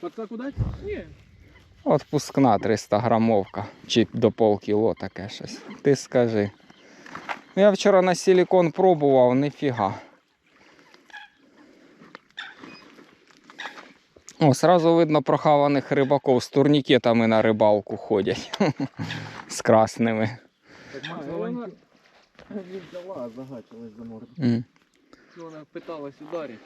Подсаку дать? Ні. Отпускна 300 грамовка. Чи до полкіло таке щось. Ти скажи. Ну, Я вчора на силікон пробував, ніфіга. О, сразу видно прохаваних рибаків з турнікетами на рибалку ходять. З красними. Так вона взяла, загачилась за морду. Вона питалась ударити.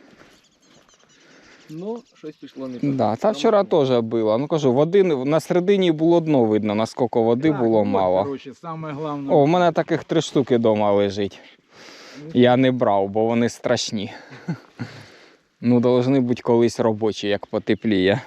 Ну, щось пішло не так. Да, та вчора теж було. Ну кажу, води на середині було дно видно, наскільки води Так, було от, мало. Коротше, саме головне. О, у мене таких три штуки вдома лежить. Я не брав, бо вони страшні. Ну, повинні бути колись робочі, як потепліє.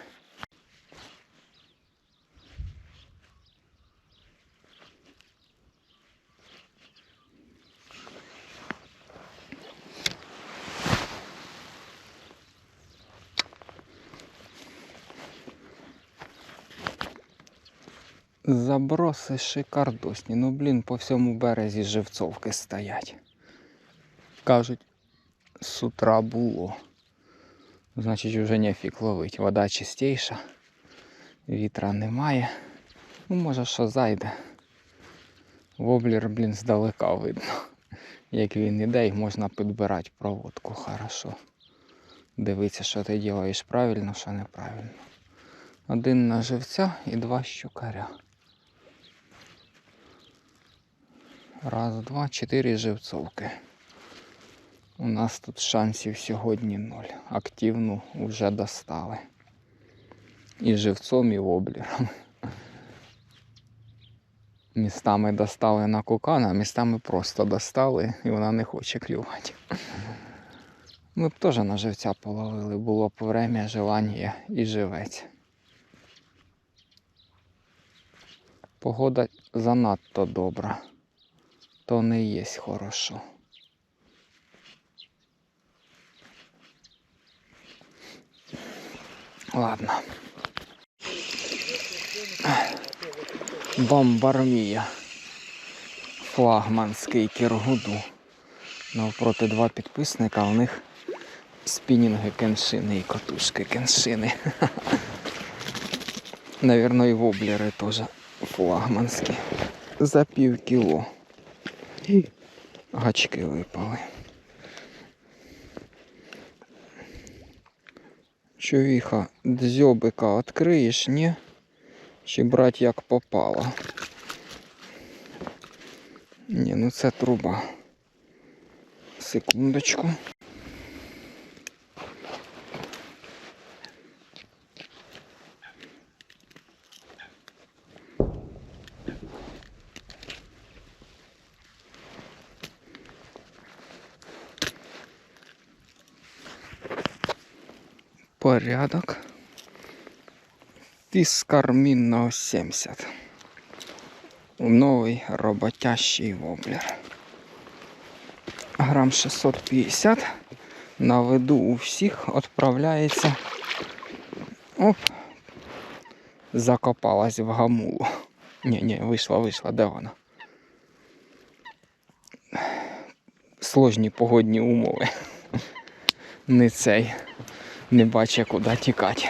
Заброси шикардосні. Ну, блін, по всьому березі живцовки стоять. Кажуть, з утра було. Значить, вже нефік ловить. Вода чистіша, вітра немає. Ну, може, що зайде. Воблер, блін, здалека видно. Як він іде, і можна підбирати проводку хорошо. Дивитися, що ти робиш правильно, що неправильно. Один на живця і два щукаря. Раз, два, чотири живцовки. У нас тут шансів сьогодні ноль. Активну вже достали. І живцом, і воблером. Містами достали на кукана, а містами просто достали і вона не хоче клювати. Ми б теж на живця половили, було б время, желання і живець. Погода занадто добра, то не є хорошо. Ладно. Бомбармія. Флагманський кіргуду. Навпроти два підписника, у них спінінги кеншини і катушки кеншини. Навірно, і воблери теж флагманські. За пів кіло. Гачки випали. Човіха, дзьобика відкриєш, ні? Чи брать як попало? Ні, ну це труба. Секундочку. Порядок. Фіскармінного 70. Новий роботящий воблер. Грам 650. На виду у всіх відправляється. Оп. Закопалась в гамулу. Ні, ні, вийшла, вийшла, де вона? Сложні погодні умови. Не цей. Не бачу, куди тікати.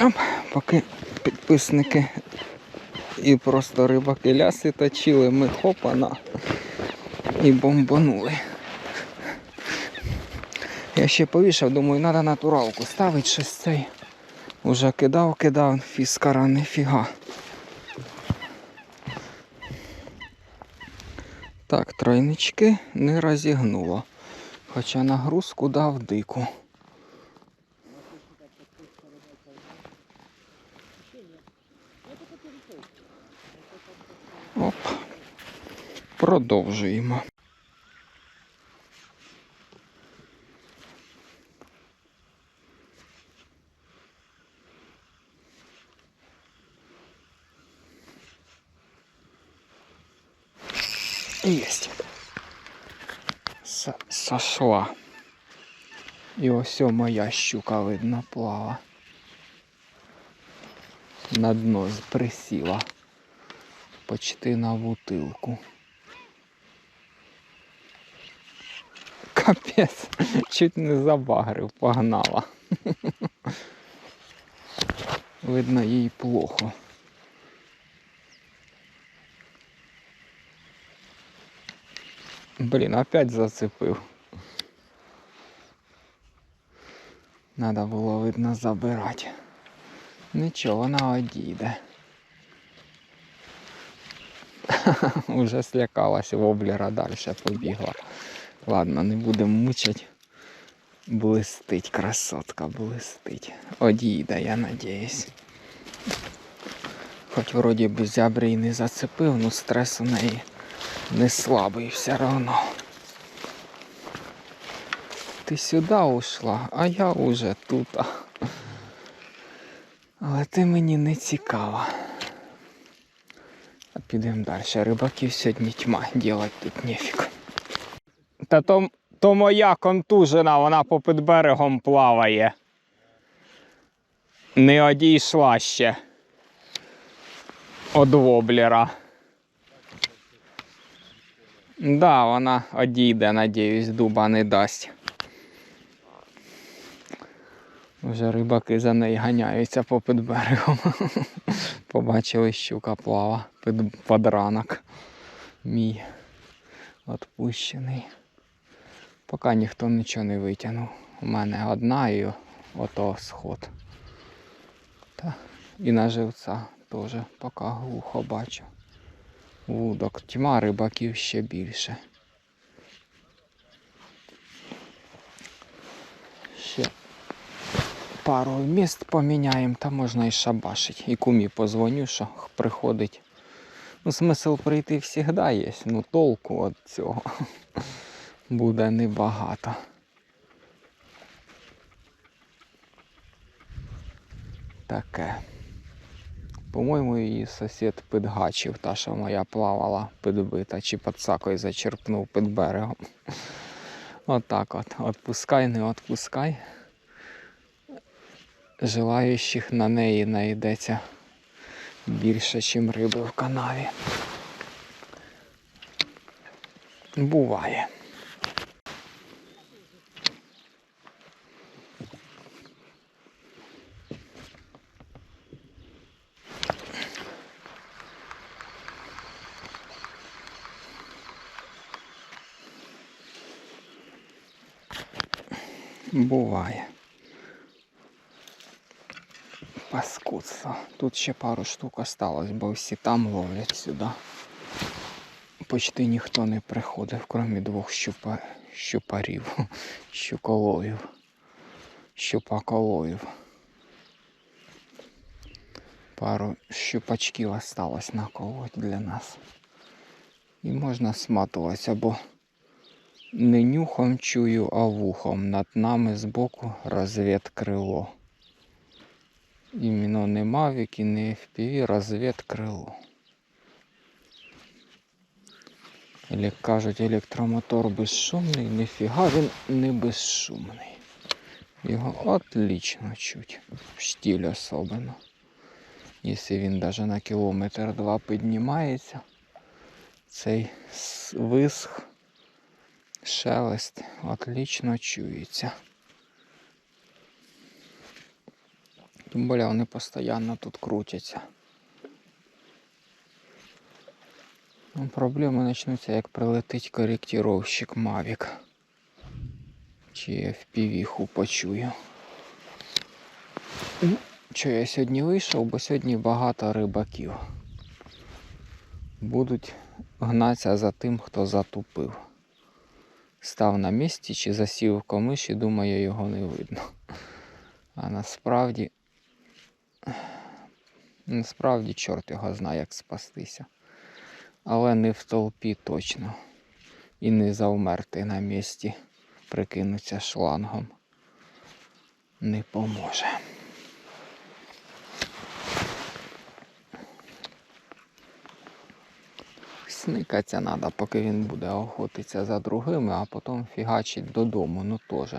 Оп, поки підписники і просто рибаки ляси точили, ми хопана і бомбанули. Я ще повішав, думаю, треба натуралку ставити щось цей. Уже кидав, кидав, фіскара ніфіга. Так, тройнички не розігнуло. Хоча нагрузку дав дику. Оп. Продовжуємо. С сошла. І ось моя щука видно плава. На дно присіла. Почти на бутилку. Капець, чуть не забагрив, погнала. Видно, їй плохо. Блін, опять зацепив. Надо було, видно, забирати. Нічого, вона одійде. Уже слякалась воблера далі побігла. Ладно, не будемо мучити. Блистить, красотка, блистить. Одійде, я надіюсь. Хоч вроді би зябри і не зацепив, но стрес у неї не слабий все равно. Ти сюди ушла, а я уже тут. Але ти мені не цікава. А підемо далі. Рибаків сьогодні тьма, делать тут нефіг. Та то, то моя контужена, вона попід берегом плаває. Не одійшла ще. Од воблера. Да, вона одійде, надіюсь, дуба не дасть. Вже рибаки за нею ганяються попід берегом. Побачили, щука плава під подранок. Мій відпущений. Поки ніхто нічого не витягнув. У мене одна і ото сход. Та і на живця теж поки глухо бачу. Вудок. Тьма рибаків ще більше. Ще пару міст поміняємо, та можна і шабашить. І кумі позвоню, що приходить. Ну, смисл прийти завжди є, ну толку від цього буде небагато. Таке. По-моєму, її сусід підгачив, та що моя плавала підбита, чи під сакою зачерпнув під берегом. Отак от. Отпускай, не отпускай. Желаючих на неї знайдеться більше, ніж риби в канаві. Буває. Буває. Паскудство. Тут ще пару штук осталось, бо всі там ловлять сюди. Почти ніхто не приходив, крім двох щупа... щупарів, щуколовів, щупаколовів. Пару щупачків осталось наколоть для нас. І можна сматуватися, бо не нюхом чую, а вухом. Над нами збоку розвідкрило. Іменно не Mavic і не FPV, розвідкрило. Или кажуть, електромотор безшумний, ніфіга він не безшумний. Його отлично чуть. в Штіль особливо. Якщо він навіть на кілометр два піднімається, цей висх, шелест отлично чується. Тим більше вони постійно тут крутяться. Ну, Проблеми почнуться, як прилетить коректировщик Mavic. Чи FPV-ху почую. Ну, Що я сьогодні вийшов, бо сьогодні багато рибаків. Будуть гнатися за тим, хто затупив. Став на місці чи засів в комиш і думає, його не видно. А насправді Насправді чорт його знає, як спастися. Але не в толпі точно. І не завмерти на місці, прикинуться шлангом. Не поможе. Сникатися треба, поки він буде охотитися за другими, а потім фігачить додому, ну теж.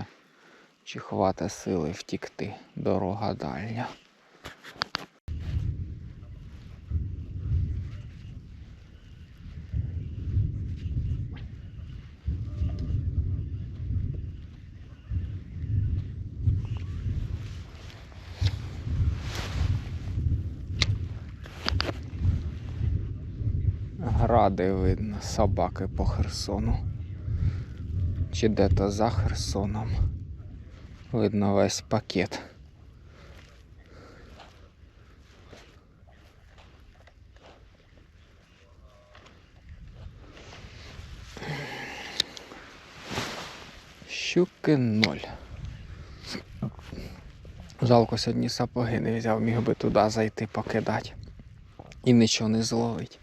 Чи хвата сили втікти, дорога дальня. Гради видно, собаки по Херсону. Чи де-то за Херсоном. Видно весь пакет. Щуки ноль. Жалко сьогодні сапоги не взяв, міг би туди зайти покидати. І нічого не зловить.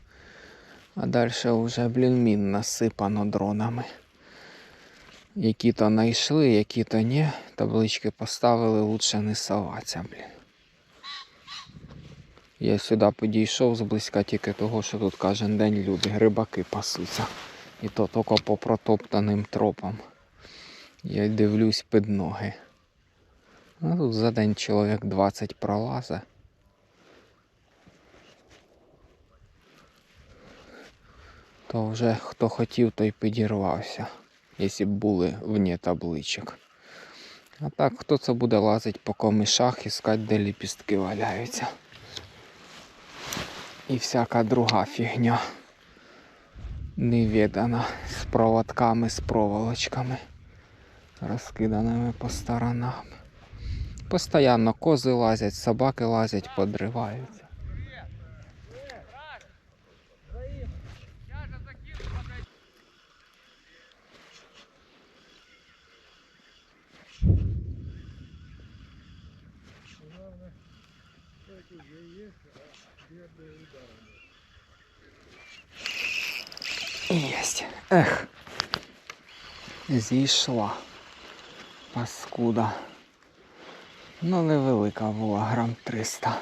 А далі вже, блін, мін насипано дронами. Які то знайшли, які то ні. Таблички поставили, лучше не соватися, блін. Я сюди підійшов зблизька тільки того, що тут кожен день люди, рибаки пасуться. І то тільки по протоптаним тропам. Я дивлюсь під ноги. Ну, тут за день чоловік 20 пролазить. То вже хто хотів, той підірвався, якщо б були вні табличок. А так, хто це буде лазити по комишах, іскати, де ліпістки валяються. І всяка друга фігня. Невідана з проводками, з проволочками, розкиданими по сторонам. Постоянно кози лазять, собаки лазять, подриваються. Єсть. Ех. Зійшла. Паскуда. Ну, невелика була, грам 300.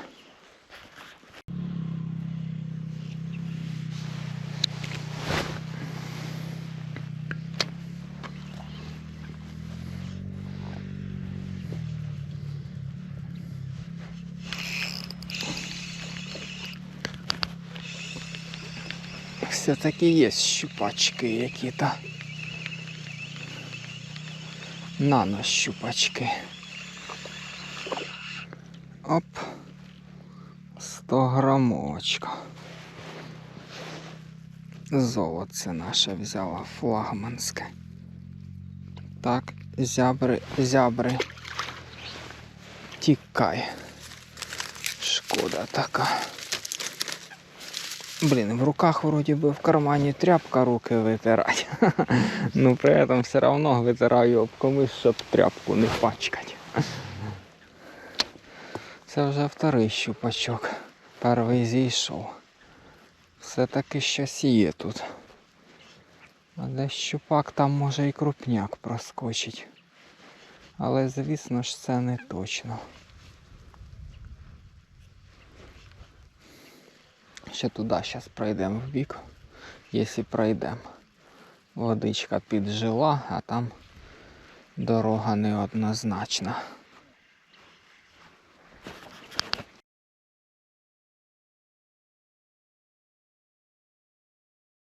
Все-таки є щупачки які-то. Нано-щупачки. Оп. 100 грамовочка. Золоце наше взяла флагманське. Так, зябри, зябри. Тікай. Шкода така. Блін, в руках вроді би в кармані тряпка руки витирати. ну при этом все одно витираю об комусь, щоб тряпку не пачкати. Це вже вторий щупачок. Перший зійшов. Все-таки щось є тут. А десь щупак там може і крупняк проскочить. Але звісно ж це не точно. Ще туди зараз пройдемо в бік, якщо пройдемо. Водичка піджила, а там дорога неоднозначна.